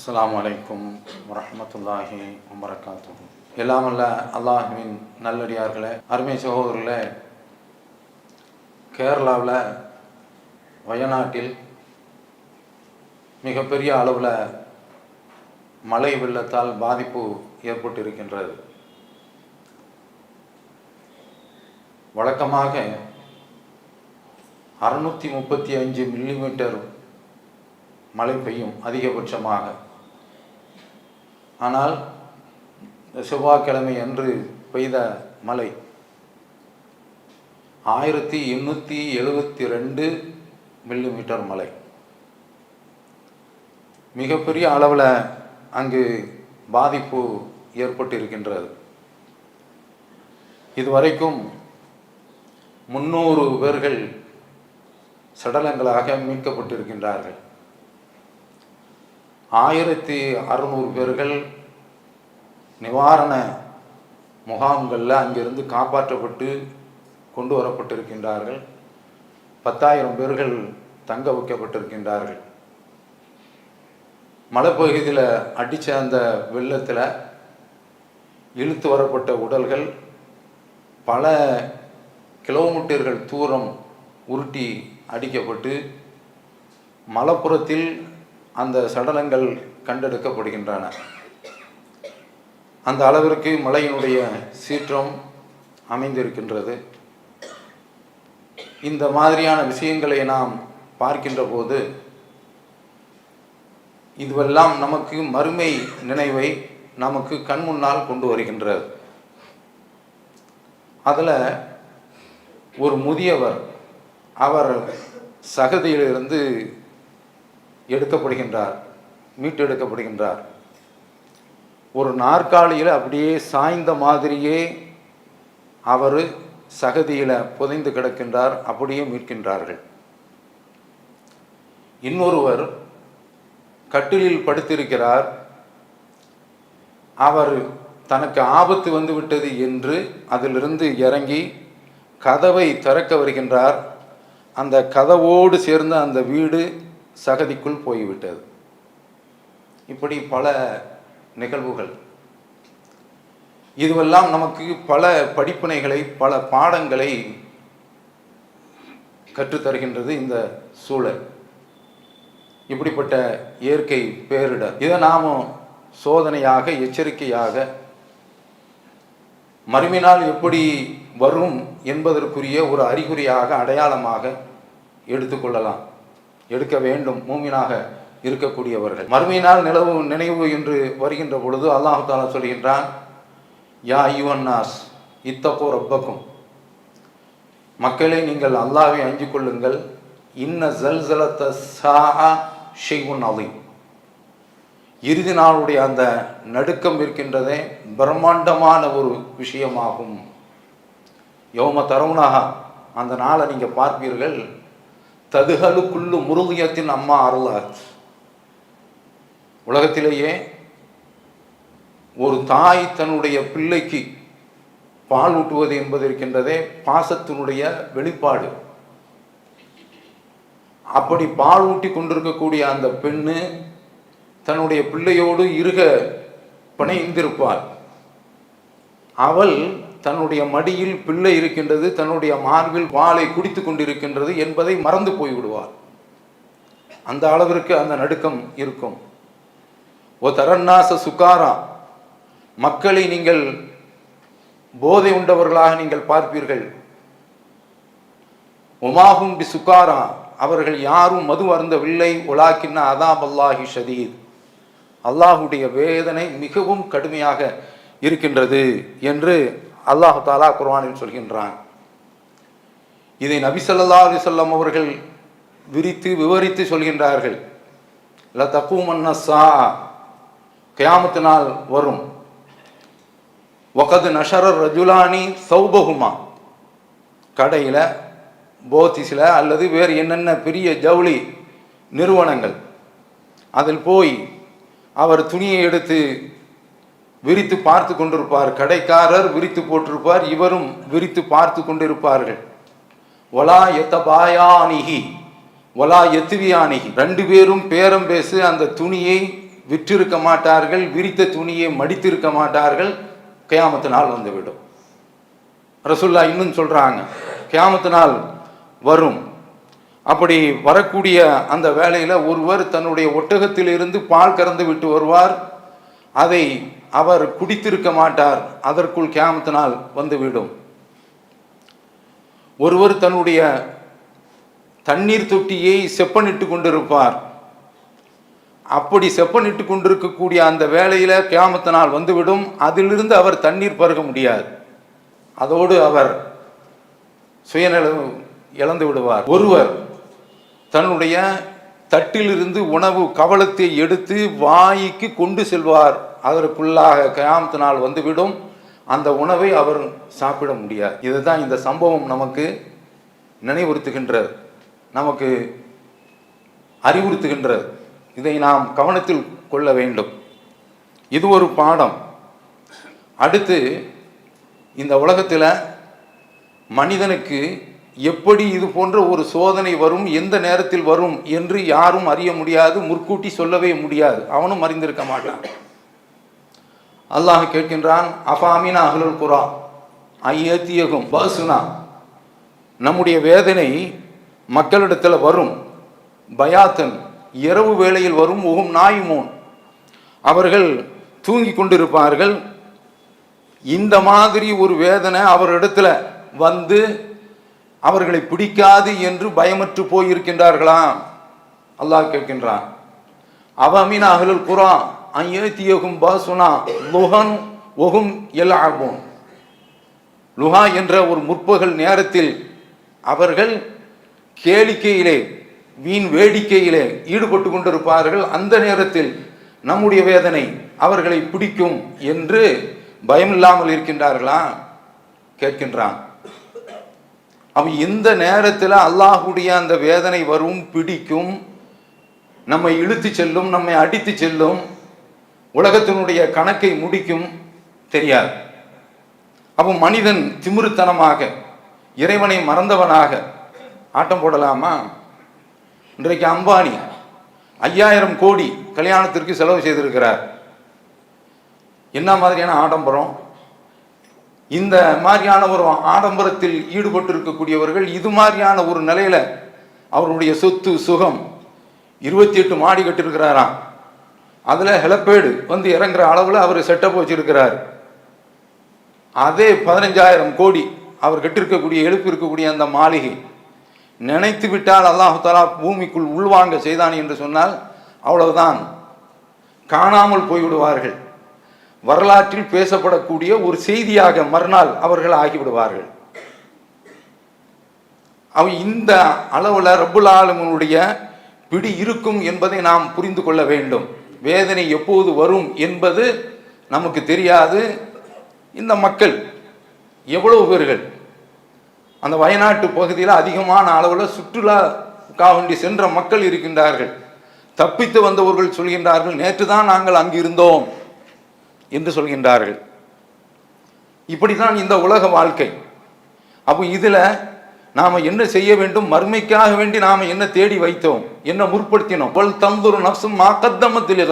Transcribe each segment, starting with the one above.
அஸ்லாம் வலைக்கும் வரமத்துல்லாஹி வரகாத்து எல்லாம் அல்ல அல்லாஹுவின் நல்லடியார்களே அருமை சகோதரர்களே கேரளாவில் வயநாட்டில் மிகப்பெரிய அளவில் மழை வெள்ளத்தால் பாதிப்பு ஏற்பட்டிருக்கின்றது. வழக்கமாக அறுநூற்றி முப்பத்தி அஞ்சு மில்லிமீட்டர் மழை பெய்யும் அதிகபட்சமாக. ஆனால் செவ்வாய்க்கிழமை அன்று பெய்த மழை. ஆயிரத்தி எண்ணூற்றி எழுபத்தி ரெண்டு மில்லிமீட்டர் மழை. மிகப்பெரிய அளவில் அங்கு பாதிப்பு ஏற்பட்டிருக்கின்றது. இதுவரைக்கும் முன்னூறு பேர்கள் சடலங்களாக மீட்கப்பட்டிருக்கின்றார்கள். ஆயிரத்தி அறுநூறு பேர்கள் நிவாரண முகாம்களில் அங்கிருந்து காப்பாற்றப்பட்டு கொண்டு வரப்பட்டிருக்கின்றார்கள். பத்தாயிரம் பேர்கள் தங்க வைக்கப்பட்டிருக்கின்றார்கள். மலைப்பகுதியில் அடித்த அந்த வெள்ளத்தில் இழுத்து வரப்பட்ட உடல்கள் பல கிலோமீட்டர்கள் தூரம் உருட்டி அடிக்கப்பட்டு மலப்புறத்தில் அந்த சடலங்கள் கண்டெடுக்கப்படுகின்றன. அந்த அளவிற்கு மலையினுடைய சீற்றம் அமைந்திருக்கின்றது. இந்த மாதிரியான விஷயங்களை நாம் பார்க்கின்ற போது இதுவெல்லாம் நமக்கு மறுமை நினைவை நமக்கு கண் முன்னால் கொண்டு வருகின்றது. அதில் ஒரு முதியவர் அவர் சகதியிலிருந்து எடுக்கப்படுகின்றார் மீட்டெடுக்கப்படுகின்றார். ஒரு நாற்காலியில் அப்படியே சாய்ந்த மாதிரியே அவர் சகதியில் புதைந்து கிடக்கின்றார் அப்படியே மீட்கின்றார்கள். இன்னொருவர் கட்டிலில் படுத்திருக்கிறார். அவர் தனக்கு ஆபத்து வந்துவிட்டது என்று அதிலிருந்து இறங்கி கதவை திறக்க வருகின்றார். அந்த கதவோடு சேர்ந்த அந்த வீடு சகதிக்குள் போய்விட்டது. இப்படி பல நிகழ்வுகள். இதுவெல்லாம் நமக்கு பல படிப்பினைகளை பல பாடங்களை கற்றுத்தருகின்றது இந்த சூழல். இப்படிப்பட்ட இயற்கை பேரிடர். இதை நாம் சோதனையாக எச்சரிக்கையாக மறுமையினால் எப்படி வரும் என்பதற்குரிய ஒரு அறிகுறியாக அடையாளமாக எடுத்துக்கொள்ளலாம். எடுக்க வேண்டும் மூமினாக இருக்கக்கூடியவர்கள். மறுமையினால் நிலவு நினைவு என்று வருகின்ற பொழுது அல்லாஹு தாலா சொல்கின்றான் யா யுவன்னாஸ் இத்தப்போ ரப்பக்கும். மக்களை நீங்கள் அல்லாவை அஞ்சு கொள்ளுங்கள். இன்ன ஜல்சலத்த சாஹா ஷெய்வுன் அலீம். இறுதி நாளுடைய அந்த நடுக்கம் இருக்கின்றதே பிரம்மாண்டமான ஒரு விஷயமாகும். யோம தருணாக அந்த நாளை நீங்கள் பார்ப்பீர்கள். ததுகளுக்குள்ளு முருகியத்தின் அம்மா அருளாத் உலகத்திலேயே ஒரு தாய் தன்னுடைய பிள்ளைக்கு பால் ஊட்டுவது என்பது இருக்கின்றதே பாசத்தினுடைய வெளிப்பாடு. அப்படி பால் ஊட்டி கொண்டிருக்கக்கூடிய அந்த பெண்ணு தன்னுடைய பிள்ளையோடு இருக பிணைந்திருப்பாள். அவள் தன்னுடைய மடியில் பிள்ளை இருக்கின்றது தன்னுடைய மார்பில் வாளை குடித்து கொண்டிருக்கின்றது என்பதை மறந்து போய்விடுவார். அந்த அளவிற்கு அந்த நடுக்கம் இருக்கும். ஓ தரநாச சுகாரா மக்களை நீங்கள் போதை உண்டவர்களாக நீங்கள் பார்ப்பீர்கள். உமாகும் பி சுகாரா அவர்கள் யாரும் மது அருந்தவில்லை. உலாக்கின்ன அதாப் அல்லாஹி ஷதீத். அல்லாஹுடைய வேதனை மிகவும் கடுமையாக இருக்கின்றது என்று அல்லாஹு தாலா குர்வானில் சொல்கின்றான். இதை நபிசல்லா ஸல்லல்லாஹு அவர்கள் விரித்து விவரித்து சொல்கின்றார்கள். ல தக்கூமன்ன சா கியாமத்து நாள் வரும். ஒகது நஷர ரஜுலானி சௌபகுமா கடையில் போத்திஸில் அல்லது வேறு என்னென்ன பெரிய ஜவுளி நிறுவனங்கள் அதில் போய் அவர் துணியை எடுத்து விரித்து பார்த்து கொண்டிருப்பார். கடைக்காரர் விரித்து போட்டிருப்பார். இவரும் விரித்து பார்த்து கொண்டிருப்பார்கள். ஒலா எத்தபாயானிகி ஒலா எத்துவியானிகி ரெண்டு பேரும் பேரம் பேசு அந்த துணியை விற்றிருக்க மாட்டார்கள். விரித்த துணியை மடித்திருக்க மாட்டார்கள். கியாமத்து நாள் வந்துவிடும். ரசுல்லா இன்னும் சொல்றாங்க. கியாமத்து நாள் வரும். அப்படி வரக்கூடிய அந்த வேலையில் ஒருவர் தன்னுடைய ஒட்டகத்திலிருந்து பால் கறந்து விட்டு வருவார். அதை அவர் குடித்திருக்க மாட்டார். அதற்குள் கேமத்தினால் வந்துவிடும். ஒருவர் தன்னுடைய தண்ணீர் தொட்டியை செப்பனிட்டு கொண்டிருப்பார். அப்படி செப்பனிட்டு கொண்டிருக்கக்கூடிய அந்த வேலையில் கேமத்தினால் வந்துவிடும். அதிலிருந்து அவர் தண்ணீர் பருக முடியாது. அதோடு அவர் சுயநலம் இழந்து விடுவார். ஒருவர் தன்னுடைய தட்டிலிருந்து உணவு கவலத்தை எடுத்து வாய்க்கு கொண்டு செல்வார். அதற்குள்ளாக கயாமத்து நாள் வந்துவிடும். அந்த உணவை அவர் சாப்பிட முடியாது. இதுதான் இந்த சம்பவம் நமக்கு நினைவுறுத்துகின்றது நமக்கு அறிவுறுத்துகின்றது இதை நாம் கவனத்தில் கொள்ள வேண்டும். இது ஒரு பாடம். அடுத்து இந்த உலகத்தில் மனிதனுக்கு எப்படி இது போன்ற ஒரு சோதனை வரும் எந்த நேரத்தில் வரும் என்று யாரும் அறிய முடியாது முற்கூட்டி சொல்லவே முடியாது. அவனும் அறிந்திருக்க மாட்டான். அல்லாஹ் கேட்கின்றான் அஃபாமினா அகலுல் குரா? ஐயத்தியகும். பசுனா? நம்முடைய வேதனை மக்களிடத்தில் வரும். பயாத்தன் இரவு வேளையில் வரும் ஓகும் நாயுமோன். அவர்கள் தூங்கி கொண்டிருப்பார்கள். இந்த மாதிரி ஒரு வேதனை அவரிடத்துல வந்து அவர்களை பிடிக்காது என்று பயமற்று போயிருக்கின்றார்களாம். அல்லாஹ் கேட்கின்றான். அவமின் அகலுல் குரான் ஐயத்தியகும் பாசுனா லுஹன் ஒகும் எல் ஆகும் லுஹா என்ற ஒரு முற்பகல் நேரத்தில் அவர்கள் கேளிக்கையிலே வீண் வேடிக்கையிலே ஈடுபட்டு கொண்டிருப்பார்கள். அந்த நேரத்தில் நம்முடைய வேதனை அவர்களை பிடிக்கும் என்று பயமில்லாமல் இருக்கின்றார்களா? கேட்கின்றான். அவன் இந்த நேரத்தில் அல்லாஹுடைய அந்த வேதனை வரும் பிடிக்கும். நம்மை இழுத்து செல்லும் நம்மை அடித்து செல்லும். உலகத்தினுடைய கணக்கை முடிக்கும் தெரியாது. அப்போ மனிதன் திமிருத்தனமாக இறைவனை மறந்தவனாக ஆட்டம் போடலாமா? இன்றைக்கு அம்பானி ஐயாயிரம் கோடி கல்யாணத்திற்கு செலவு செய்திருக்கிறார். என்ன மாதிரியான ஆடம்பரம்? இந்த மாதிரியான ஒரு ஆடம்பரத்தில் ஈடுபட்டு இருக்கக்கூடியவர்கள் இது மாதிரியான ஒரு நிலையில அவருடைய சொத்து சுகம் இருபத்தி எட்டு மாடி கட்டிருக்கிறாராம் அதில் ஹெலப்பேடு வந்து இறங்குற அளவில் அவர் செட்டப் வச்சிருக்கிறார். அதே பதினஞ்சாயிரம் கோடி அவர் கட்டிருக்கக்கூடிய எழுப்பு இருக்கக்கூடிய அந்த மாளிகை நினைத்து விட்டால் அல்லாஹாலா பூமிக்குள் உள்வாங்க செய்தான் என்று சொன்னால் அவ்வளவுதான். காணாமல் போய்விடுவார்கள். வரலாற்றில் பேசப்படக்கூடிய ஒரு செய்தியாக மறுநாள் அவர்கள் ஆகிவிடுவார்கள். அவ இந்த அளவில் ரபுல் ஆலமனுடைய பிடி இருக்கும் என்பதை நாம் புரிந்து கொள்ள வேண்டும். வேதனை எப்போது வரும் என்பது நமக்கு தெரியாது. இந்த மக்கள் எவ்வளவு பேர்கள்? அந்த வயநாட்டு பகுதியில் அதிகமான அளவில் சுற்றுலாக்காக வேண்டி சென்ற மக்கள் இருக்கின்றார்கள். தப்பித்து வந்தவர்கள் சொல்கின்றார்கள் நேற்று தான் நாங்கள் அங்கு இருந்தோம் என்று சொல்கின்றார்கள். இப்படி தான் இந்த உலக வாழ்க்கை. அப்போ இதில் நாம் என்ன செய்ய வேண்டும்? மறுமைக்காக வேண்டி நாம் என்ன தேடி வைத்தோம்? என்ன முற்படுத்தினோம்? பல் தந்துரு நப்சும் மாக்கத்தமத்தில்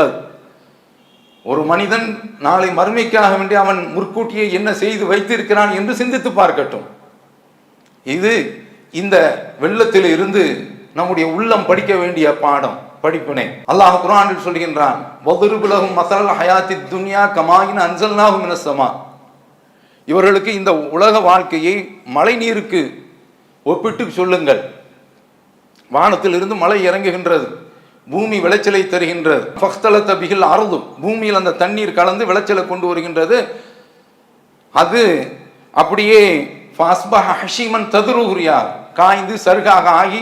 ஒரு மனிதன் நாளை மறுமைக்காக வேண்டி அவன் முற்கூட்டியே என்ன செய்து வைத்திருக்கிறான் என்று சிந்தித்து பார்க்கட்டும். இது இந்த வெள்ளத்தில் இருந்து நம்முடைய உள்ளம் படிக்க வேண்டிய பாடம் படிப்பினை. அல்லாஹ் குரானில் சொல்கின்றான் வதுருபுலகும் மசால் ஹயாத்தி துன்யா கமாயின் அன்சல்னாகும் மினசமா இவர்களுக்கு இந்த உலக வாழ்க்கையை மழை நீருக்கு ஒப்பிட்டு சொல்லுங்கள். வானத்திலிருந்து மழை இறங்குகின்றது. பூமி விளைச்சலை தருகின்றது. ஃபக்தலத்த பிகில் அறுதும் பூமியில் அந்த தண்ணீர் கலந்து விளைச்சலை கொண்டு வருகின்றது. அது அப்படியே ஹஷிமன் ஹஷீமன் ததுருகுரியா காய்ந்து சருகாக ஆகி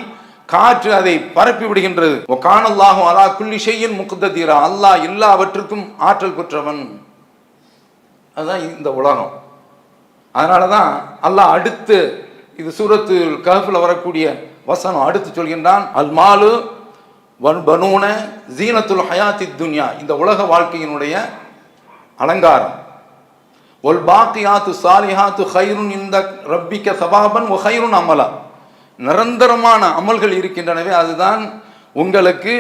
காற்று அதை பரப்பி விடுகின்றது. காணல்லாகும் அலா குள்ளி செய்யின் முக்குத்தீரா அல்லாஹ் எல்லாவற்றுக்கும் ஆற்றல் பெற்றவன். அதுதான் இந்த உலகம். அதனால தான் அல்லாஹ் அடுத்து இது சூரத்து கஹஃபில் வரக்கூடிய வசனம் அடுத்து சொல்கின்றான் அல் மாலு வன் பனூன ஜீனத்துல் ஹயாத்தி துன்யா. இந்த உலக வாழ்க்கையினுடைய அலங்காரம். ஒல் பாக்கியாத்து சாலிஹாத்து ஹைருன் இந்த ரப்பிக்க சபாபன் ஒ ஹைருன் அமலா. நிரந்தரமான அமல்கள் இருக்கின்றனவே அதுதான் உங்களுக்கு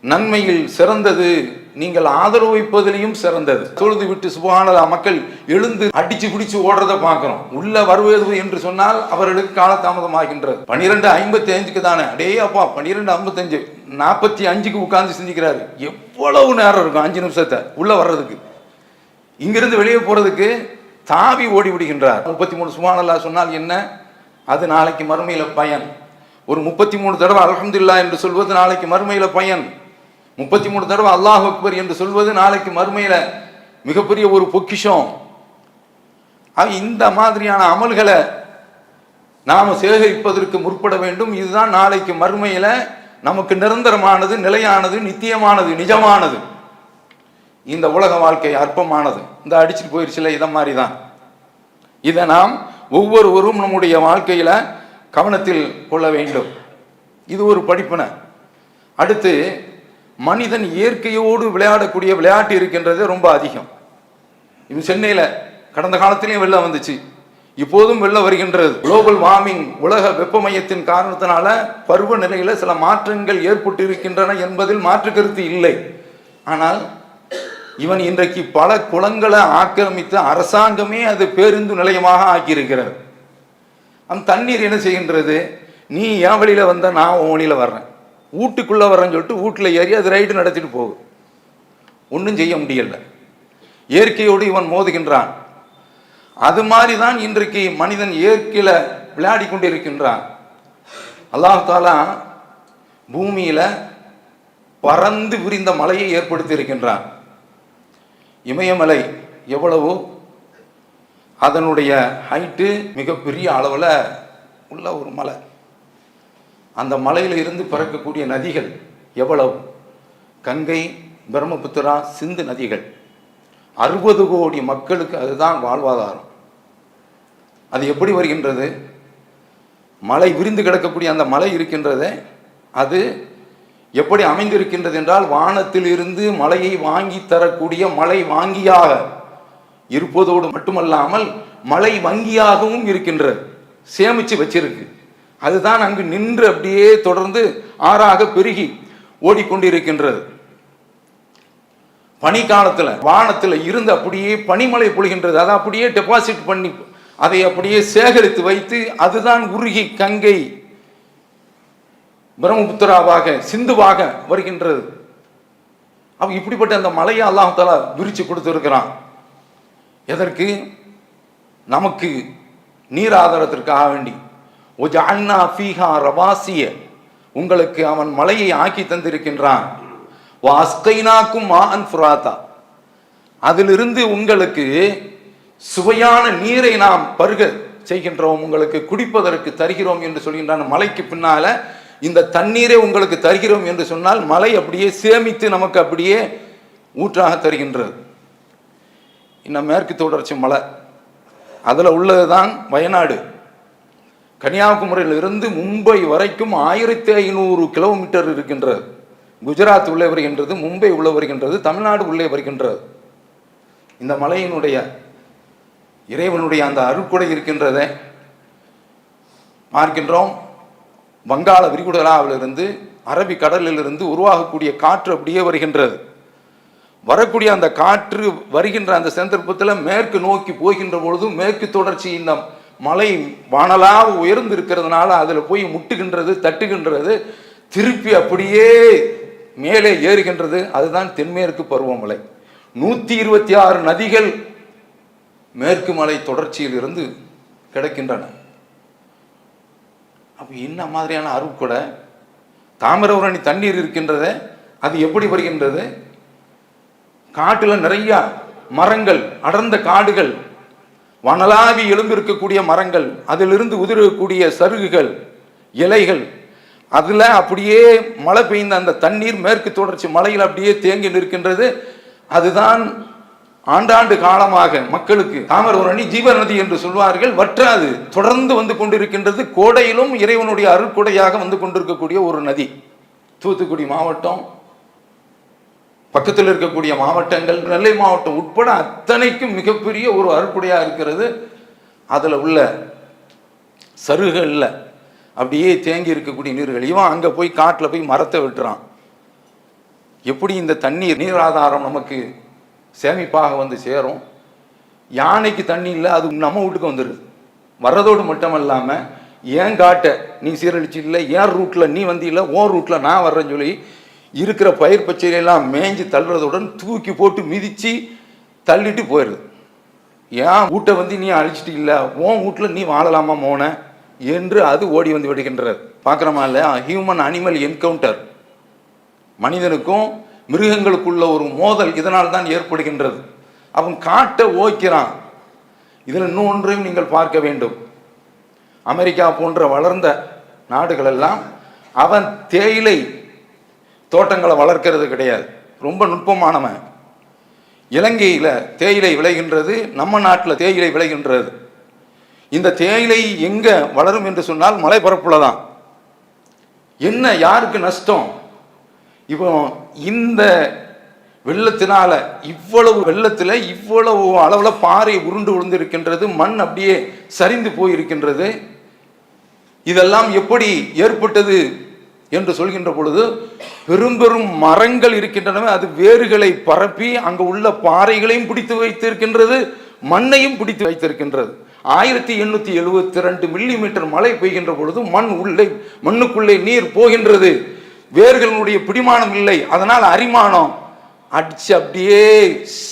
நன்மையில் சிறந்தது. நீங்கள் ஆதரவு வைப்பதிலையும் சிறந்தது. தொழுது விட்டு சுபகானதா மக்கள் எழுந்து அடிச்சு பிடிச்சு ஓடுறத பார்க்கிறோம். உள்ள வருவது என்று சொன்னால் அவர்களுக்கு காலதாமதமாகின்றது. பனிரெண்டு ஐம்பத்தி அஞ்சுக்கு தானே? அடே அப்பா பன்னிரெண்டு ஐம்பத்தஞ்சு. நாற்பத்தி அஞ்சுக்கு உட்கார்ந்து செஞ்சுக்கிறாரு எவ்வளவு நேரம் இருக்கும் அஞ்சு நிமிஷத்தை உள்ள வர்றதுக்கு? இங்கிருந்து வெளியே போறதுக்கு தாவி ஓடி விடுகின்றார். முப்பத்தி மூணு சுபானல்லா சொன்னால் என்ன? அது நாளைக்கு மறுமையில பயன். ஒரு முப்பத்தி மூணு தடவை அல்ஹம்துலில்லாஹ் என்று சொல்வது நாளைக்கு மறுமையில பயன். முப்பத்தி மூணு தடவை அல்லாஹ் அக்பர் என்று சொல்வது நாளைக்கு மறுமையில் மிகப்பெரிய ஒரு பொக்கிஷம். இந்த மாதிரியான அமல்களை நாம் சேகரிப்பதற்கு முற்பட வேண்டும். இதுதான் நாளைக்கு மறுமையில் நமக்கு நிரந்தரமானது நிலையானது நித்தியமானது நிஜமானது. இந்த உலக வாழ்க்கை அற்பமானது. இந்த அடிச்சுட்டு போயிருச்சுல இதை மாதிரி தான் இதை நாம் ஒவ்வொருவரும் நம்முடைய வாழ்க்கையில் கவனத்தில் கொள்ள வேண்டும். இது ஒரு படிப்பினை. அடுத்து மனிதன் இயற்கையோடு விளையாடக்கூடிய விளையாட்டு இருக்கின்றது ரொம்ப அதிகம். இது சென்னையில் கடந்த காலத்திலையும் வெள்ளம் வந்துச்சு. இப்போதும் வெள்ளம் வருகின்றது. குளோபல் வார்மிங் உலக வெப்பமயத்தின் காரணத்தினால பருவநிலையில் சில மாற்றங்கள் ஏற்பட்டு இருக்கின்றன என்பதில் மாற்று கருத்து இல்லை. ஆனால் இவன் இன்றைக்கு பல குளங்களை ஆக்கிரமித்து அரசாங்கமே அது பேருந்து நிலையமாக ஆக்கியிருக்கிறது. அந்த தண்ணீர் என்ன செய்கின்றது? நீ என் வழியில் வந்த நான் உன் வழியில் வர்றேன். வீட்டுக்குள்ளே வரேன்னு சொல்லிட்டு வீட்டில் ஏறி அது ரைடு நடத்திட்டு போகும் ஒன்றும் செய்ய முடியல. இயற்கையோடு இவன் மோதுகின்றான். அது மாதிரி தான் இன்றைக்கு மனிதன் இயற்கையில் விளையாடி கொண்டிருக்கின்றான். இருக்கின்றான் தாலா பூமியில் பறந்து விரிந்த மலையை ஏற்படுத்தி இருக்கின்றான் இமயமலை எவ்வளவோ அதனுடைய ஹைட்டு மிகப்பெரிய அளவில் உள்ள ஒரு மலை. அந்த மலையில் இருந்து பிறக்கக்கூடிய நதிகள் எவ்வளவு? கங்கை பிரம்மபுத்திரா சிந்து நதிகள். அறுபது கோடி மக்களுக்கு அதுதான் வாழ்வாதாரம். அது எப்படி வருகின்றது? மலை விரிந்து கிடக்கக்கூடிய அந்த மலை இருக்கின்றதே அது எப்படி அமைந்திருக்கின்றது என்றால் வானத்தில் இருந்து மலையை வாங்கி தரக்கூடிய மலை வாங்கியாக இருப்பதோடு மட்டுமல்லாமல் மலை வங்கியாகவும் இருக்கின்றது சேமித்து வச்சிருக்கு. அதுதான் அங்கு நின்று அப்படியே தொடர்ந்து ஆறாக பெருகி ஓடிக்கொண்டிருக்கின்றது. பனிக்காலத்தில் வானத்தில் இருந்து அப்படியே பனிமலை பொழிகின்றது. அதை அப்படியே டெபாசிட் பண்ணி அதை அப்படியே சேகரித்து வைத்து அதுதான் உருகி கங்கை. பிரம்மபுத்திராவாக சிந்துவாக வருகின்றது. அப்ப இப்படிப்பட்ட அந்த மலையை அல்லாஹ் தாலா விரிச்சு எதற்கு? நமக்கு நீர் ஆதாரத்திற்காக வேண்டி. ஒஜஅல்னா ஃபீஹா ரவாசிய உங்களுக்கு அவன் மலையை ஆக்கி தந்திருக்கின்றான். வாஸ்கைனாக்கும் மா அன் ஃபுராத்தா அதிலிருந்து உங்களுக்கு சுவையான நீரை நாம் பருக செய்கின்றோம் உங்களுக்கு குடிப்பதற்கு தருகிறோம் என்று சொல்கின்றான். மலைக்கு பின்னால இந்த தண்ணீரை உங்களுக்கு தருகிறோம் என்று சொன்னால் மலை அப்படியே சேமித்து நமக்கு அப்படியே ஊற்றாக தருகின்றது. இன்னும் மேற்கு தொடர்ச்சி மலை. அதில் உள்ளது தான் வயநாடு. கன்னியாகுமரியிலிருந்து மும்பை வரைக்கும் ஆயிரத்தி ஐநூறு கிலோமீட்டர் இருக்கின்றது. குஜராத் உள்ளே வருகின்றது மும்பை உள்ளே வருகின்றது தமிழ்நாடு உள்ளே வருகின்றது. இந்த மலையினுடைய இறைவனுடைய அந்த அருக்குடை இருக்கின்றதை. பார்க்கின்றோம் வங்காள விரிகுடலாவிலிருந்து அரபிக் கடலிலிருந்து உருவாகக்கூடிய காற்று அப்படியே வருகின்றது. வரக்கூடிய அந்த காற்று வருகின்ற அந்த சந்தர்ப்பத்தில் மேற்கு நோக்கி போகின்ற பொழுதும் மேற்கு தொடர்ச்சி இந்த மலை வானலாக உயர்ந்து இருக்கிறதுனால அதில் போய் முட்டுகின்றது தட்டுகின்றது திருப்பி அப்படியே மேலே ஏறுகின்றது. அதுதான் தென்மேற்கு பருவமலை நூற்றி இருபத்தி ஆறு நதிகள் மேற்கு மலை தொடர்ச்சியில் இருந்து கிடைக்கின்றன. அப்போ என்ன மாதிரியான அருட்கொடை தாமிரபரணி தண்ணீர் இருக்கின்றதே அது எப்படி வருகின்றது? காட்டில் நிறையா மரங்கள் அடர்ந்த காடுகள் வனலாவி எழும்பிருக்கக்கூடிய மரங்கள் அதிலிருந்து உதிரக்கூடிய சருகுகள் இலைகள் அதில் அப்படியே மழை பெய்ந்த அந்த தண்ணீர் மேற்கு தொடர்ச்சி மலையில் அப்படியே தேங்கி நிற்கின்றது. அதுதான் ஆண்டாண்டு காலமாக மக்களுக்கு தாமிரபரணி ஜீவநதி என்று சொல்வார்கள். வற்றாது தொடர்ந்து வந்து கொண்டிருக்கின்றது. கோடையிலும் இறைவனுடைய அருட்கொடையாக வந்து கொண்டிருக்கக்கூடிய ஒரு நதி. தூத்துக்குடி மாவட்டம் பக்கத்தில் இருக்கக்கூடிய மாவட்டங்கள் நெல்லை மாவட்டம் உட்பட அத்தனைக்கும் மிகப்பெரிய ஒரு அறுப்புடையாக இருக்கிறது. அதில் உள்ள சருகுகளில் அப்படியே தேங்கி இருக்கக்கூடிய நீர்கள். இவன் அங்கே போய் காட்டில் போய் மரத்தை வெட்டுறான். எப்படி இந்த தண்ணீர் நீராதாரம் நமக்கு சேமிப்பாக வந்து சேரும்? யானைக்கு தண்ணி இல்லை அது நம்ம வீட்டுக்கு வந்துடுது வர்றதோடு மட்டும் இல்லாமல் ஏன் காட்டை நீ சீரழிச்சு இல்லை ஏன் ரூட்டில் நீ வந்தியில்ல ஓன் ரூட்டில் நான் வர்றேன்னு சொல்லி இருக்கிற பயிர் பச்சையெல்லாம் மேய்ஞ்சு தள்ளுறதுடன் தூக்கி போட்டு மிதித்து தள்ளிட்டு போயிடுது. ஏன் வீட்டை வந்து நீ அழிச்சிட்டு இல்லை உன் வீட்டில் நீ வாழலாமா மோன? என்று அது ஓடி வந்து விடுகின்றது. பார்க்குறோமா இல்லையா? ஹியூமன் அனிமல் என்கவுண்டர் மனிதனுக்கும் மிருகங்களுக்குள்ள ஒரு மோதல் இதனால் தான் ஏற்படுகின்றது. அவன் காட்டை ஓய்க்கிறான். இதில் இன்னொன்றையும் நீங்கள் பார்க்க வேண்டும். அமெரிக்கா போன்ற வளர்ந்த நாடுகளெல்லாம் அவன் தேயிலை தோட்டங்களை வளர்க்கிறது கிடையாது. ரொம்ப நுட்பமானவன். இலங்கையில் தேயிலை விளைகின்றது நம்ம நாட்டில் தேயிலை விளைகின்றது. இந்த தேயிலை எங்கே வளரும் என்று சொன்னால் மலைப்பரப்புல தான். என்ன யாருக்கு நஷ்டம்? இப்போ இந்த வெள்ளத்தினால இவ்வளவு வெள்ளத்தில் இவ்வளவு அளவில் பாறை உருண்டு விழுந்திருக்கின்றது மண் அப்படியே சரிந்து போயிருக்கின்றது. இதெல்லாம் எப்படி ஏற்பட்டது? என்று சொல்கின்ற பொழுது பெரும் பெரும் மரங்கள் இருக்கின்றன அது வேர்களை பரப்பி அங்கு உள்ள பாறைகளையும் பிடித்து வைத்திருக்கின்றது மண்ணையும் பிடித்து வைத்திருக்கின்றது. ஆயிரத்தி எண்ணூத்தி எழுபத்தி ரெண்டு மில்லி மீட்டர் மழை பெய்கின்ற பொழுது மண் உள்ளே மண்ணுக்குள்ளே நீர் போகின்றது. வேர்களுடைய பிடிமானம் இல்லை. அதனால் அரிமானம். அடிச்சு அப்படியே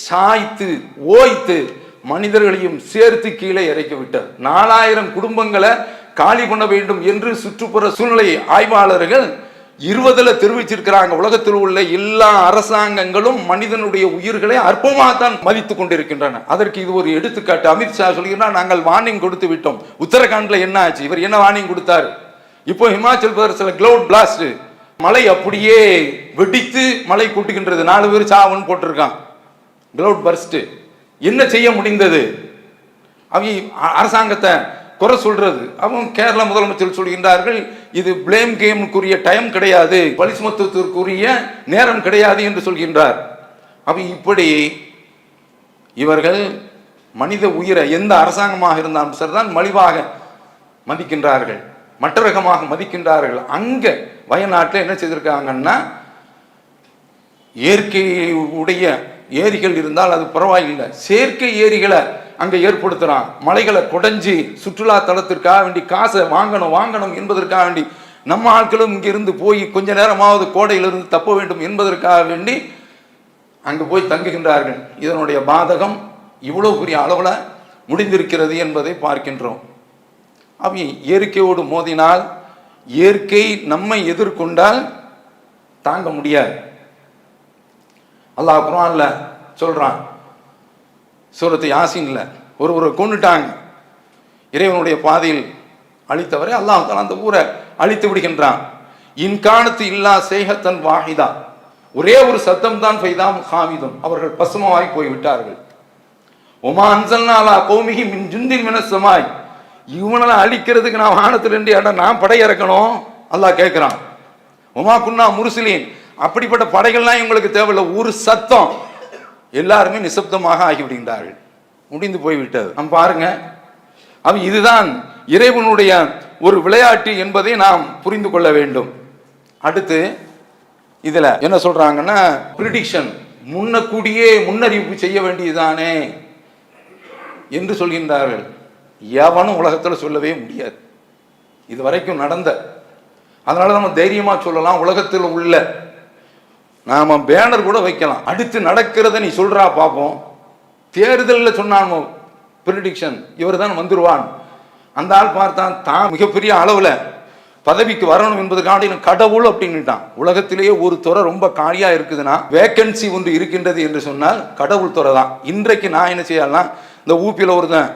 சாய்த்து ஓய்த்து மனிதர்களையும் சேர்த்து கீழே இறக்கி விட்டார் நாலாயிரம் குடும்பங்களை காலி பண்ண வேண்டும் என்று சுற்றுப்புற சூழ்நிலை ஆய்வாளர்கள் இருபதுல தெரிவிச்சிருக்கிறாங்க. உலகத்தில் உள்ள எல்லா அரசாங்கங்களும் மனிதனுடைய உயிர்களை அற்பமாக தான் மதித்து கொண்டிருக்கின்றன. அதற்கு இது ஒரு எடுத்துக்காட்டு. அமித்ஷா சொல்கிறார் நாங்கள் வார்னிங் கொடுத்து விட்டோம். உத்தரகாண்ட்ல என்ன ஆச்சு? இவர் என்ன வார்னிங் கொடுத்தார்? இப்போ ஹிமாச்சல் பிரதேசத்தில் கிளவுட் பிளாஸ்ட் மலை அப்படியே வெடித்து மலை கூட்டுகின்றது. நாலு பேர் சாவுன்னு போட்டிருக்கான் கிளவுட் பர்ஸ்ட். என்ன செய்ய முடிந்தது? அவங்க அரசாங்கத்தை குறை சொல்றது. அவங்க கேரள முதலமைச்சர் சொல்கின்றார்கள் இது பிளேம் கேமுக்குரிய டைம் கிடையாது பலி நேரம் கிடையாது என்று சொல்கின்றார். அப்ப இப்படி இவர்கள் மனித உயிரை எந்த அரசாங்கமாக இருந்தாலும் சரிதான் மலிவாக மதிக்கின்றார்கள். மற்ற ரகமாக மதிக்கின்றார்கள். அங்க வயநாட்டில் என்ன செய்திருக்காங்கன்னா இயற்கை உடைய ஏரிகள் இருந்தால் அது பரவாயில்லை. செயற்கை ஏரிகளை அங்கே ஏற்படுத்துகிறான் மலைகளை குடைஞ்சி சுற்றுலா தலத்திற்காக வேண்டி காசை வாங்கணும் வாங்கணும் என்பதற்காக வேண்டி நம்ம ஆட்களும் இங்கிருந்து போய் கொஞ்ச நேரமாவது கோடையிலிருந்து தப்ப வேண்டும் என்பதற்காக வேண்டி அங்கு போய் தங்குகின்றார்கள். இதனுடைய பாதகம் இவ்வளோ பெரிய அளவில் முடிந்திருக்கிறது என்பதை பார்க்கின்றோம். அவை இயற்கையோடு மோதினால் இயற்கை நம்மை எதிர்கொண்டால் தாங்க முடியாது. அல்லாஹ் குரான்ல சொல்றான் சூரத்து யாசின்ல ஒருவரை கொண்டுட்டாங்க இறைவனுடைய பாதையில் அழித்தவரை அல்லாஹ் அந்த ஊரை அழித்து விடுகின்றான். இன்கானத்து இல்லா சேகத்தன் வாஹிதா. ஒரே ஒரு சத்தம் தான் ஃபைதாம் ஹாமிதும் அவர்கள் பசுமமாய் போய்விட்டார்கள். ஒமா அன்சல்னாலா கோமிகி மின் ஜுந்தின் மினசமாய் இவனெல்லாம் அழிக்கிறதுக்கு நான் வானத்துல இருந்து இடம் நான் படை இறக்கணும் அல்லாஹ் கேட்குறான். உமா குன்னா முருசிலின். அப்படிப்பட்ட படைகள்லாம் இவங்களுக்கு தேவையில்லை. ஒரு சத்தம். எல்லாருமே நிசப்தமாக ஆகிவிடுகின்றார்கள். முடிந்து போய்விட்டது. நாம் பாருங்க. அவன் இதுதான் இறைவனுடைய ஒரு விளையாட்டு என்பதை நாம் புரிந்து கொள்ள வேண்டும். அடுத்து இதில் என்ன சொல்றாங்கன்னா ப்ரிடிக்ஷன் முன்னக்கூடியே முன்னறிவிப்பு செய்ய வேண்டியதுதானே என்று சொல்கின்றார்கள். எவனும் உலகத்தில் சொல்லவே முடியாது. இது வரைக்கும் நடந்த. அதனால நம்ம தைரியமாக சொல்லலாம். உலகத்தில் உள்ள நாம பேனர் கூட வைக்கலாம். அடுத்து நடக்கிறத நீ சொல்றா பார்ப்போம் தேர்தலில் சொன்னானோ ப்ரிடிக்ஷன் இவர் தான் வந்துருவான். அந்த ஆள் பார்த்தான் தான் மிகப்பெரிய அளவில் பதவிக்கு வரணும் என்பதற்காண்டி இவன் கடவுள் அப்படின்னுட்டான் உலகத்திலேயே ஒரு துறை ரொம்ப காலியாக இருக்குதுன்னா வேக்கன்சி ஒன்று இருக்கின்றது என்று சொன்னால் கடவுள் துறை தான். இன்றைக்கு நான் என்ன செய்யலாம் இந்த ஊப்பியில் ஒருத்தன்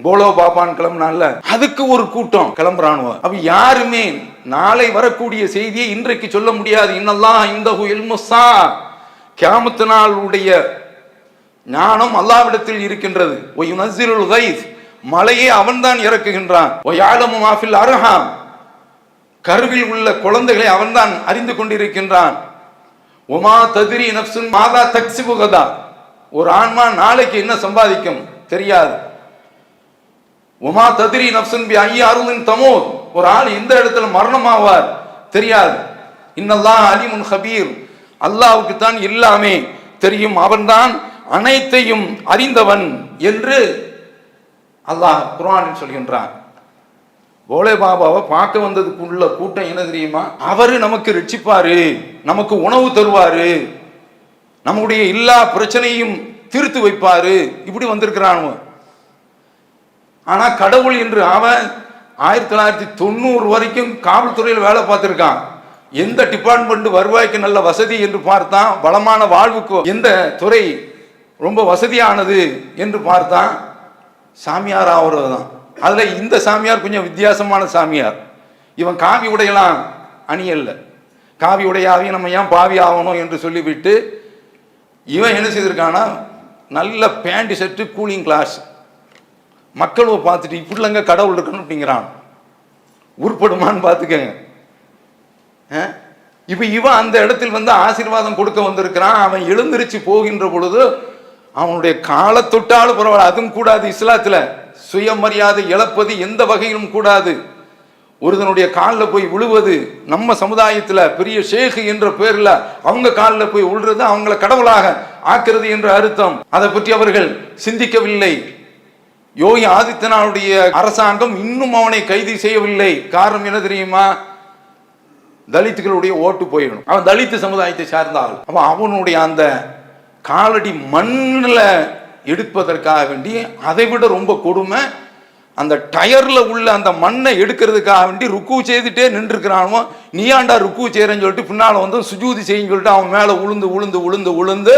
போலோ பாப்பான் கிளம்புனால அதுக்கு ஒரு கூட்டம் கிளம்புறானுவ. அப்ப யாருமே நாளை வரக்கூடிய செய்தியை இன்றைக்கு சொல்ல முடியாது. இன்னெல்லாம் இந்த இல்முசா கியாமத்து நாளுடைய ஞானம் அல்லாவிடத்தில் இருக்கின்றது. ஒய் நசிருல் கைஸ். மலையை அவன்தான் இறக்குகின்றான். ஒய் ஆலமு மாஃபில் அருஹாம். கருவில் உள்ள குழந்தைகளை அவன்தான் அறிந்து கொண்டிருக்கின்றான். ஒமா ததிரி நப்சுன் மாதா தக்சிபுகதா ஒரு ஆன்மா நாளைக்கு என்ன சம்பாதிக்கும்? தெரியாது. உமா ததிரி நப்சுன் பி ஐயா அருளின் தமோத். ஒரு ஆள் எந்த இடத்துல மரணமாவார். தெரியாது. இன்னெல்லாம் அலிமுன் ஹபீர் அல்லாவுக்கு தான் எல்லாமே தெரியும். அவன்தான் அனைத்தையும் அறிந்தவன் என்று அல்லாஹ் குரான் சொல்கின்றான். போலே பாபாவை பார்க்க வந்ததுக்குள்ள கூட்டம் என்ன தெரியுமா? அவரு நமக்கு ரட்சிப்பாரு. நமக்கு உணவு தருவாரு. நம்முடைய எல்லா பிரச்சனையும் தீர்த்து வைப்பாரு. இப்படி வந்திருக்கிறான் ஆனா கடவுள் என்று அவன் ஆயிரத்தி தொள்ளாயிரத்தி தொண்ணூறு வரைக்கும் காவல்துறையில் வேலை பார்த்துருக்கான். எந்த டிபார்ட்மெண்ட் வருவாய்க்கு நல்ல வசதி என்று பார்த்தான். வளமான வாழ்வுக்கு எந்த துறை ரொம்ப வசதியானது என்று பார்த்தான். சாமியார் ஆகிறது தான். அதில் இந்த சாமியார் கொஞ்சம் வித்தியாசமான சாமியார். இவன் காவி உடையெல்லாம் அணியல்ல. காவி உடையாவையும் நம்ம ஏன் பாவி ஆகணும் என்று சொல்லிவிட்டு இவன் என்ன செய்திருக்கானா நல்ல பேண்ட் ஷர்ட்டு கூலிங் கிளாஸ். மக்களும் பார்த்துட்டு இப்படிலங்க கடவுள் இருக்கணும் அப்படிங்கிறான். உருப்படுமான்னு பார்த்துக்கங்க. இப்போ இவன் அந்த இடத்தில் வந்து ஆசீர்வாதம் கொடுக்க வந்திருக்கிறான். அவன் எழுந்திருச்சு போகின்ற பொழுது அவனுடைய காலை தொட்டாலும் பரவாயில்ல அதுவும் கூடாது இஸ்லாத்தில். சுயமரியாதை இழப்பது எந்த வகையிலும் கூடாது. ஒருதனுடைய காலில் போய் விழுவது நம்ம சமுதாயத்தில் பெரிய ஷேக் என்ற பேரில் அவங்க காலில் போய் விழுறது அவங்கள கடவுளாக ஆக்கிறது என்ற அர்த்தம். அதை பற்றி அவர்கள் சிந்திக்கவில்லை. யோகி ஆதித்யநாளுடைய அரசாங்கம் இன்னும் அவனை கைது செய்யவில்லை. காரணம் என்ன தெரியுமா? தலித்துகளுடைய ஓட்டு போயிடும் அவன் தலித்து சமுதாயத்தை சார்ந்தால் அவன் அவனுடைய அந்த காலடி மண்ணில் எடுப்பதற்காக வேண்டி அதை விட ரொம்ப கொடுமை அந்த டயர்ல உள்ள அந்த மண்ணை எடுக்கிறதுக்காக வேண்டி ருக்கு செய்துட்டே நின்றுருக்கிறானோ நீயாண்டா ருக்கு செய்யறேன்னு சொல்லிட்டு பின்னால் வந்து சுஜூதி செய்யுன்னு சொல்லிட்டு அவன் மேலே உளுந்து உளுந்து உளுந்து உளுந்து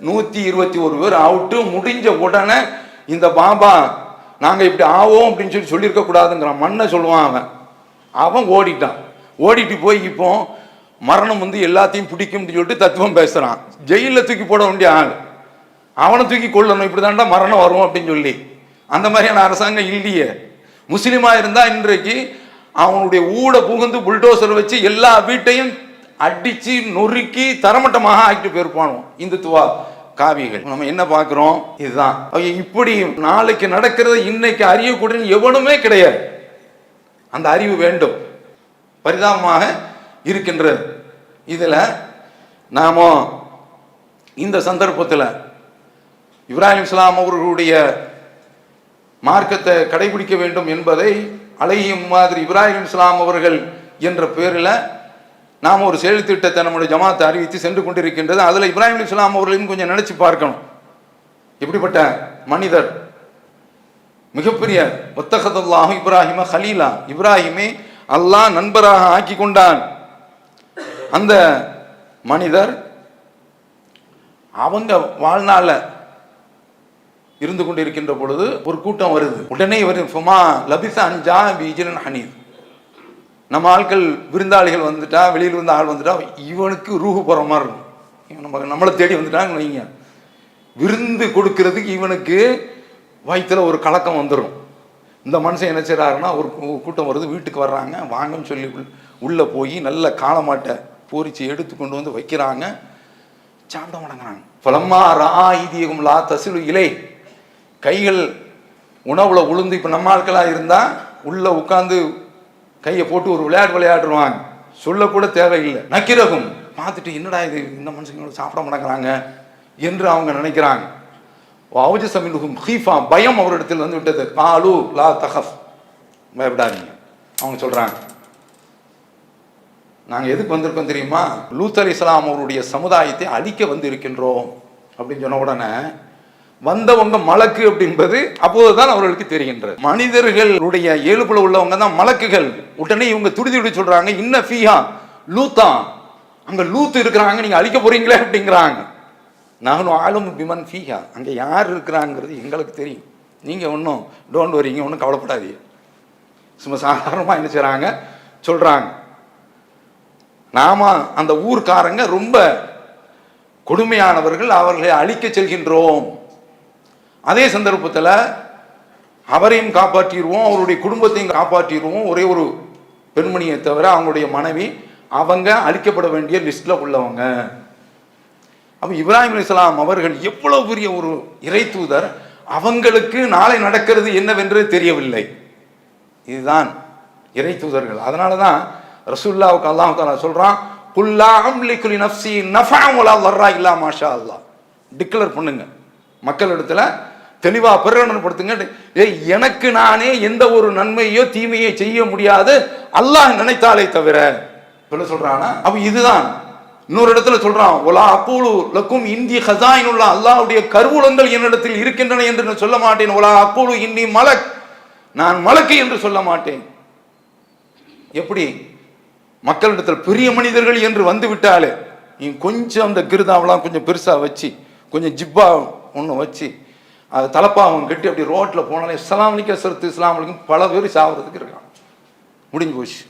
நூற்றி இருபத்தி ஒரு பேர் அவுட்டு முடிஞ்ச உடனே இந்த பாபா நாங்கள் இப்படி ஆவோம் அப்படின்னு சொல்லி சொல்லியிருக்கக்கூடாதுங்கிறான் மண்ணை சொல்லுவான் அவன். அவன் ஓடிட்டான். ஓடிட்டு போய் இப்போ மரணம் வந்து எல்லாத்தையும் பிடிக்கும்னு சொல்லிட்டு தத்துவம் பேசுகிறான் ஜெயிலில் தூக்கி போட வேண்டிய ஆள். அவனை தூக்கி கொள்ளணும் இப்படி தாண்டா மரணம் வரும் அப்படின்னு சொல்லி. அந்த மாதிரியான அரசாங்கம் இல்லையே. முஸ்லீமாக இருந்தால் இன்றைக்கு அவனுடைய ஊட புகுந்து புல்டோசர் வச்சு எல்லா வீட்டையும் அடிச்சு நொறுக்கி தரமட்டமாக ஆக்கிட்டு போயிருப்பானோ. இந்துத்துவா. காவிகள் நம்ம என்ன பார்க்குறோம்? இதுதான். இப்படி நாளைக்கு நடக்கிறது இன்னைக்கு அறியக்கூடிய எவனுமே கிடையாது. அந்த அறிவு வேண்டும். பரிதாபமாக இருக்கின்றது. இதில் நாம இந்த சந்தர்ப்பத்தில் இப்ராஹிம் இஸ்லாம் அவர்களுடைய மார்க்கத்தை கடைபிடிக்க வேண்டும் என்பதை அலையும் மாதிரி இப்ராஹிம் இஸ்லாம் அவர்கள் என்ற பேரில் நாம் ஒரு செயல் திட்டத்தை நம்முடைய ஜமாத்தை அறிவித்து சென்று கொண்டிருக்கின்றது. அதில் இப்ராஹிம் இஸ்லாம் அவர்களையும் கொஞ்சம் நினைச்சு பார்க்கணும். எப்படிப்பட்ட மனிதர்? மிகப்பெரிய ஒத்தகதல்லாஹு இப்ராஹிம ஹலீலா. இப்ராஹிமை அல்லாஹ் நண்பராக ஆக்கி கொண்டான். அந்த மனிதர் அவங்க வாழ்நாள இருந்து கொண்டிருக்கின்ற பொழுது ஒரு கூட்டம் வருது. உடனே இவர் ஃபுமா லபிசா அஞ்சா பீஜன் ஹனீத் நம்ம ஆட்கள் விருந்தாளிகள் வந்துட்டா வெளியில் வந்து ஆள் வந்துட்டா இவனுக்கு ரூஹு போகிற மாதிரி இருக்கும். இவன் நம்ம நம்மளை தேடி வந்துட்டாங்க வைங்க. விருந்து கொடுக்கறதுக்கு இவனுக்கு வயிற்றில் ஒரு கலக்கம் வந்துடும் இந்த மனுஷன் என்ன செய்கிறாருன்னா ஒரு கூட்டம் வருது வீட்டுக்கு வர்றாங்க வாங்கன்னு சொல்லி உள்ளே போய் நல்ல காலமாட்டை பொரிச்சு எடுத்து கொண்டு வந்து வைக்கிறாங்க. சாப்பிட மாட்டேங்கிறாங்க. பலம்மா ரா ஈதியகும் லா தசிலு இலை. கைகள் உணவுல உளுந்து இப்போ நம்ம ஆட்களாக இருந்தால் உள்ளே உட்காந்து கையை போட்டு ஒரு விளையாட்டு விளையாடுவாங்க சொல்லக்கூட தேவையில்லை. நக்கிரகும். பார்த்துட்டு என்னடா இது? இந்த மனுஷங்களோட சாப்பிட மாட்டேங்கிறாங்க என்று அவங்க நினைக்கிறாங்க. அவுஜ சமிலுகும் ஹீஃபா பயம் அவரிடத்தில் வந்து விட்டது. காலு லா தஹஃப். பயப்படாதீங்க அவங்க சொல்கிறாங்க நாங்கள் எதுக்கு வந்திருக்கோம் தெரியுமா? லூத்தர் இஸ்லாம் அவருடைய சமுதாயத்தை அழிக்க வந்து இருக்கின்றோம் அப்படின்னு சொன்ன உடனே வந்தவங்க மலக்கு அப்படின்பது அப்போதுதான் அவர்களுக்கு தெரிகின்றது. மனிதர்களுடைய இயல்புல உள்ளவங்க தான் மலக்குகள். உடனே இவங்க துடி துடி சொல்றாங்க இன்ன ஃபீஹா லூத்தா. அங்க லூத்து இருக்கிறாங்க நீங்க அழிக்க போறீங்களே அப்படிங்கிறாங்க. நானும் ஆளும் பிமன் ஃபீஹா. அங்க யார் இருக்கிறாங்கிறது எங்களுக்கு தெரியும். நீங்க ஒன்றும் டோன்ட் வரீங்க ஒன்றும் கவலைப்படாதீங்க. சும்மா சாதாரணமாக என்ன செய்கிறாங்க சொல்கிறாங்க நாம அந்த ஊர்க்காரங்க ரொம்ப கொடுமையானவர்கள் அவர்களை அழிக்க செல்கின்றோம். அதே சந்தர்ப்பத்தில் அவரையும் காப்பாற்றிடுவோம் அவருடைய குடும்பத்தையும் காப்பாற்றிடுவோம். ஒரே ஒரு பெண்மணியை தவிர அவங்களுடைய மனைவி அவங்க அழிக்கப்பட வேண்டிய லிஸ்ட்டில் உள்ளவங்க. அப்போ இப்ராஹிம் இஸ்லாம் அவர்கள் எவ்வளவு பெரிய ஒரு இறை தூதர் அவங்களுக்கு நாளை நடக்கிறது என்னவென்று தெரியவில்லை. இதுதான் இறை தூதர்கள். அதனால தான் ரசூல்லாவுக்கு அல்லாஹு தாலா சொல்கிறான் குல்லா அம்லிகுலி நஃப்சி நஃபா வலா வர்றா இல்லா மாஷா அல்லா டிக்ளேர் பண்ணுங்க. மக்களிடத்துல தெளிவா பிரகடனப்படுத்துங்க ஏய் எனக்கு நானே எந்த ஒரு நன்மையோ தீமையோ செய்ய முடியாது. அல்லாஹ் நினைத்தாலே தவிர. சொல்ல சொல்றானா அப்ப இதுதான். இன்னொரு இடத்துல சொல்றான் ஒலா அக்கூலு லக்கும் இந்தி ஹசாயினுள்ள அல்லாஹ்வுடைய கருவூலங்கள் என்னிடத்தில் இருக்கின்றன என்று நான் சொல்ல மாட்டேன். ஒலா அக்கூலு இன்னி மலக். நான் மலக்கு என்று சொல்ல மாட்டேன். எப்படி? மக்களிடத்தில் பெரிய மனிதர்கள் என்று வந்து விட்டாலே நீ கொஞ்சம் அந்த கிருதாவெல்லாம் கொஞ்சம் பெருசா வச்சு கொஞ்சம் ஜிப்பா ஒன்று வச்சு அது தலப்பாவம் கட்டி அப்படி ரோட்டில் போனாலே இஸ்லாம் அலிக்க சரத்து இஸ்லாம் பல பேர் சாவறதுக்கு இருக்கான். முடிஞ்சு போச்சு.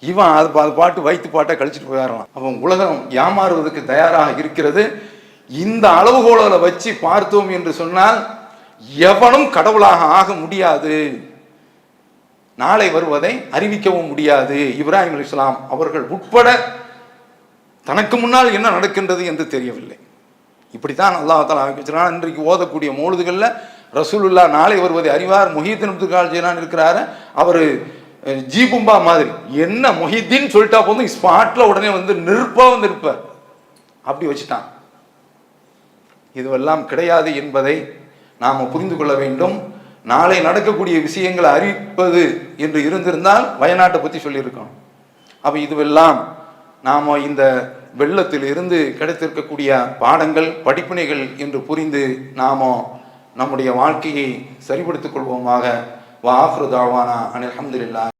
இவன் அது பா- அது பாட்டு வைத்து பாட்டை கழிச்சிட்டு போயிடலாம் அவன் உலகம் ஏமாறுவதற்கு தயாராக இருக்கிறது. இந்த அளவுகோளை வச்சு பார்த்தோம் என்று சொன்னால் எவனும் கடவுளாக ஆக முடியாது. நாளை வருவதை அறிவிக்கவும் முடியாது. இப்ராஹிம் அலிஸ்லாம் அவர்கள் உட்பட தனக்கு முன்னால் என்ன நடக்கின்றது என்று தெரியவில்லை. இப்படி தான் தாலா வச்சிருக்கான். இன்றைக்கு ஓதக்கூடிய மூழுதுகளில் ரசூலுல்லா நாளை வருவதை அறிவார். முஹீத்தின் அப்துல் ஜெயிலான் இருக்கிறாரு. அவர் ஜீபும்பா மாதிரி. என்ன மொஹிதீன் சொல்லிட்டா போதும் ஸ்பாட்டில் உடனே வந்து நிற்பா வந்து அப்படி வச்சுட்டான். இதுவெல்லாம் கிடையாது என்பதை நாம் புரிந்து கொள்ள வேண்டும். நாளை நடக்கக்கூடிய விஷயங்களை அறிவிப்பது என்று இருந்திருந்தால் வயநாட்டை பற்றி சொல்லியிருக்கணும். அப்போ இதுவெல்லாம் நாம் இந்த வெள்ளத்தில் இருந்து கிடைத்திருக்கக்கூடிய பாடங்கள் படிப்பினைகள் என்று புரிந்து நாமோ நம்முடைய வாழ்க்கையை சரிபடுத்திக் கொள்வோமாக. வாஹ்ரு தாழ்வானா அனில் அஹமதுல்லா